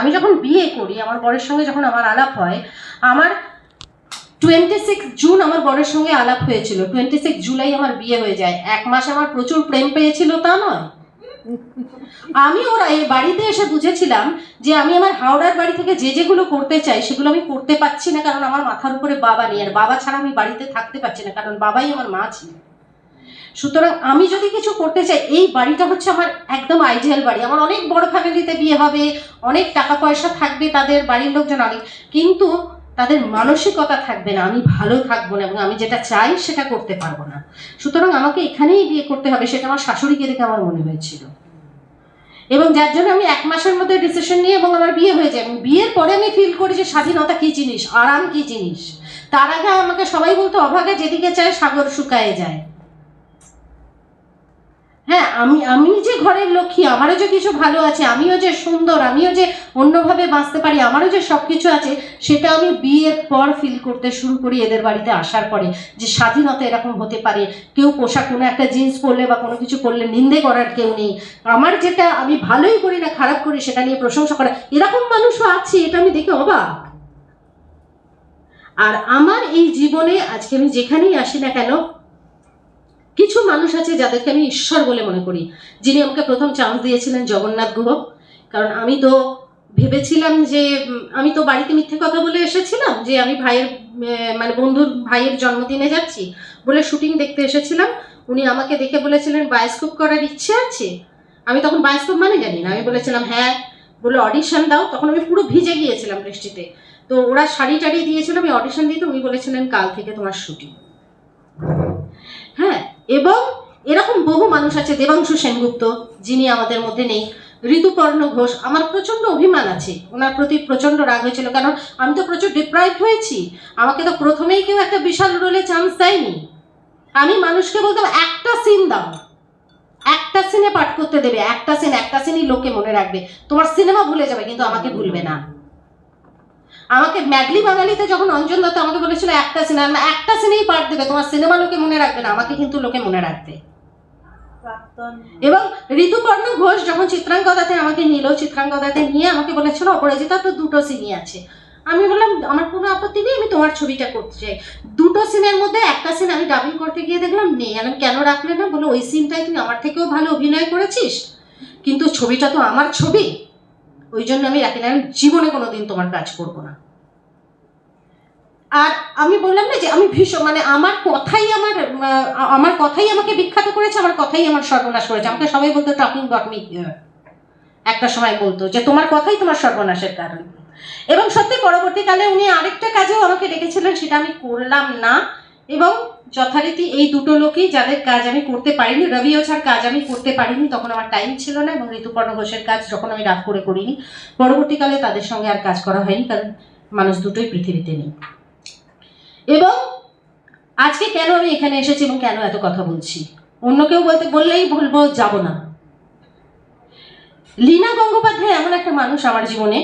আমি যখন বিয়ে করি, আমার বরের সঙ্গে যখন আমার আলাপ হয়, আমার টোয়েন্টি সিক্স জুন আমার বরের সঙ্গে আলাপ হয়েছিল। টোয়েন্টি সিক্স জুলাই আমার বিয়ে হয়ে যায়। এক মাস আমার প্রচুর প্রেম পেয়েছিল তা নয়। আমি ওরা এই বাড়িতে এসে বুঝেছিলাম যে আমি আমার হাওড়ার বাড়ি থেকে যে যেগুলো করতে চাই, সেগুলো আমি করতে পারছি না, কারণ আমার মাথার উপরে বাবা নেই। আর বাবা ছাড়া আমি বাড়িতে থাকতে পারছি না, কারণ বাবাই আমার মা ছিল। সুতরাং আমি যদি কিছু করতে চাই, এই বাড়িটা হচ্ছে আমার একদম আইডিয়াল বাড়ি। আমার অনেক বড় ফ্যামিলিতে বিয়ে হবে, অনেক টাকা পয়সা থাকবে তাদের বাড়ির লোকজন অনেক, কিন্তু তাদের মানসিকতা থাকবে না, আমি ভালো থাকব না এবং আমি যেটা চাই সেটা করতে পারব না। সুতরাং আমাকে এখানেই বিয়ে করতে হবে, সেটা আমার শাশুড়িকে দেখে আমার মনে হয়েছিল। এবং যার জন্য আমি এক মাসের মধ্যে ডিসিশন নিয়ে এবং আমার বিয়ে হয়ে যায়। এবং বিয়ের পরে আমি ফিল করি যে স্বাধীনতা কি জিনিস, আরাম কি জিনিস। তার আগে আমাকে সবাই বলতো, অভাগে যেদিকে চায় সাগর শুকায় যায়। হ্যাঁ আমি আমি যে ঘরের লক্ষ্মী, আমারও যে কিছু ভালো আছে, আমিও যে সুন্দর, আমিও যে অন্যভাবে বাঁচতে পারি, আমারও যে সব কিছু আছে, সেটা আমি বিয়ের পর ফিল করতে শুরু করি এদের বাড়িতে আসার পরে, যে স্বাধীনতা এরকম হতে পারে। কেউ পোশাক, কোনো একটা জিন্স পরলে বা কোনো কিছু করলে নিন্দে করার কেউ নেই। আমার যেটা আমি ভালোই করি না, খারাপ করি, সেটা নিয়ে প্রশংসা করা, এরকম মানুষও আছে, এটা আমি দেখে অবাক। আর আমার এই জীবনে, আজকে আমি যেখানেই আসি না কেন কিছু মানুষ আছে যাদেরকে আমি ঈশ্বর বলে মনে করি, যিনি আমাকে প্রথম চান্স দিয়েছিলেন জগন্নাথ গুহ কারণ আমি তো ভেবেছিলাম যে আমি তো বাড়িতে মিথ্যে কথা বলে এসেছিলাম, যে আমি ভাইয়ের মানে বন্ধুর ভাইয়ের জন্মদিনে যাচ্ছি বলে শুটিং দেখতে এসেছিলাম। উনি আমাকে দেখে বলেছিলেন বায়োস্কোপ করার ইচ্ছে আছে? আমি তখন বায়োস্কোপ মানে জানি না। আমি বলেছিলাম হ্যাঁ। বলে অডিশন দাও। তখন আমি পুরো ভিজে গিয়েছিলাম বৃষ্টিতে। তো ওরা শাড়ি টাড়ি দিয়েছিল, আমি অডিশন দিতে উনি বলেছিলেন, কাল থেকে তোমার শুটিং হ্যাঁ এবং এরকম বহু মানুষ আছে, দেবাংশু সেনগুপ্ত, যিনি আমাদের মধ্যে নেই, ঋতুপর্ণ ঘোষ, আমার প্রচণ্ড অভিমান আছে। ওনার প্রতি প্রচণ্ড রাগ হয়েছিল, কারণ আমি তো প্রচুর ডিপ্রাইভ হয়েছি। আমাকে তো প্রথমেই কেউ একটা বিশাল রোলে চান্স দেয়নি। আমি মানুষকে বলতাম, একটা সিন দাও। একটা সিনে পাঠ করতে দেবে, একটা সিন একটা সিনই লোকে মনে রাখবে। তোমার সিনেমা ভুলে যাবে, কিন্তু আমাকে ভুলবে না। আমাকে ম্যাডলি বাঙালিতে যখন অঞ্জন দত্ত আমাকে বলেছিল একটা সিনেমা একটা সিনেই পাঠ দেবে তোমার সিনেমা লোকে মনে রাখবে না আমাকে কিন্তু লোকে মনে রাখবে। এবং ঋতুপর্ণ ঘোষ যখন চিত্রাঙ্গদাতে আমাকে নিল চিত্রাঙ্গদাতে নিয়ে আমাকে বলেছিল অপরাজিতা তো দুটো সিনই আছে। আমি বললাম আমার কোনো আপত্তি নেই আমি তোমার ছবিটা করতে চাই। দুটো সিনের মধ্যে একটা সিন আমি ডাবিং করতে গিয়ে দেখলাম নেই আমি কেন রাখলে না? বলে ওই সিনটাই তুই আমার থেকেও ভালো অভিনয় করেছিস কিন্তু ছবিটা তো আমার ছবি। ওই জন্য আমি রাখি না জীবনে কোনোদিন তোমার কাজ করব না। আর আমি বললাম না যে আমি ভীষণ মানে আমার কথাই আমার আমার কথাই আমাকে বিখ্যাত করেছে, আমার কথাই আমার সর্বনাশ করেছে। আমাকে সবাই বলতো টকিং গট মি একটা সময় বলতো যে তোমার কথাই তোমার সর্বনাশের কারণ। এবং সত্যি পরবর্তীকালে উনি আরেকটা কাজেও আমাকে ডেকেছিলেন, সেটা আমি করলাম না। এবং যথারীতি এই দুটো লোকই যাদের কাজ আমি করতে পারিনি, রবি ওঝার কাজ আমি করতে পারিনি, তখন আমার টাইম ছিল না এবং ঋতুপর্ণ ঘোষের কাজ যখন আমি রাগ করে করিনি, পরবর্তীকালে তাদের সঙ্গে আর কাজ করা হয়নি, কারণ মানুষ দুটোই পৃথিবীতে নেই। এবং আজকে কেন আমি এখানে এসেছি এবং কেন এত কথা বলছি? অন্য কেউ বলতে বললেই বলব যাব না। লীনা গঙ্গোপাধ্যায় এমন একটা মানুষ আমার জীবনে,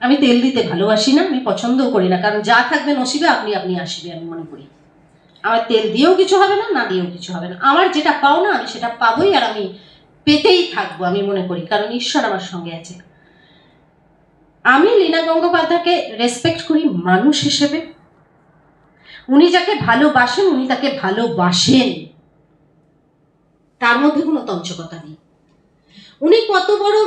আমি তেল দিতে ভালোবাসি না, আমি পছন্দও করি না, কারণ যা থাকবে নসিবে আপনি আপনি আসবে, আমি মনে করি। আমার তেল দিয়েও কিছু হবে না না দিয়েও কিছু হবে না। আমার যেটা পাও না, আমি সেটা পাবোই আর আমি পেতেই থাকব, আমি মনে করি, কারণ ঈশ্বর আমার সঙ্গে আছে। আমি লীনা গঙ্গোপাধ্যায়কে রেসপেক্ট করি মানুষ হিসেবে। উনি যাকে ভালোবাসেন, উনি তাকে ভালোবাসেন। তার মধ্যে কোনো তঞ্চকতা নেই। উনি কত বড়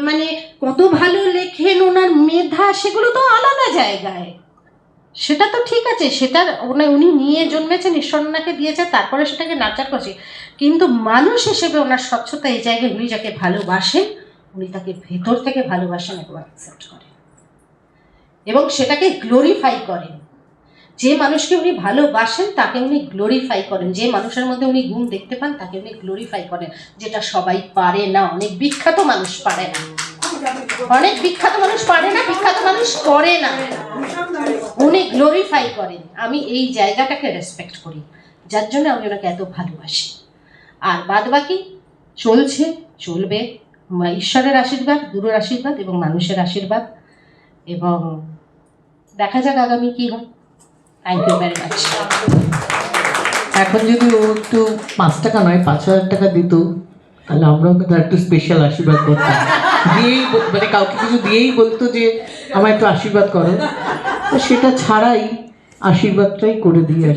মানে কত ভালো লেখেন, ওনার মেধা, সেগুলো তো আলাদা জায়গায়। সেটা তো ঠিক আছে, সেটা ওনা- উনি নিয়ে জন্মেছেন ওনাকে দিয়েছে তারপরে সেটাকে নাচার করছে। কিন্তু মানুষ হিসেবে ওনার স্বচ্ছতা এই জায়গায় উনি যাকে ভালোবাসেন, উনি তাকে ভেতর থেকে ভালোবাসেন এবং অ্যাকসেপ্ট করেন। এবং সেটাকে গ্লোরিফাই করেন। যে মানুষকে উনি ভালোবাসেন, তাকে উনি গ্লোরিফাই করেন। যে মানুষের মধ্যে উনি গুণ দেখতে পান, তাকে উনি গ্লোরিফাই করেন। যেটা সবাই পারে না, অনেক বিখ্যাত মানুষ পারে না। অনেক বিখ্যাত মানুষ পারে না, বিখ্যাত মানুষ করে না। উনি গ্লোরিফাই করেন। আমি এই জায়গাটাকে রেসপেক্ট করি। যার জন্য আমি ওনাকে এত ভালোবাসি। আর বাদ বাকি চলছে, চলবে। ঈশ্বরের আশীর্বাদ, গুরুর আশীর্বাদ এবং মানুষের আশীর্বাদ। এবং দেখা যাক আগামী কি হয়। থ্যাংক ইউ ভেরি মাচ এখন যদি ও একটু পাঁচ টাকা নয়, পাঁচ হাজার টাকা দিত, তাহলে আমরাও কিন্তু একটু স্পেশাল আশীর্বাদ করতাম। দিয়েই মানে কাউকে কিছু দিয়েই বলতো যে আমায় একটু আশীর্বাদ করো। তো সেটা ছাড়াই আশীর্বাদটাই করে দিই আর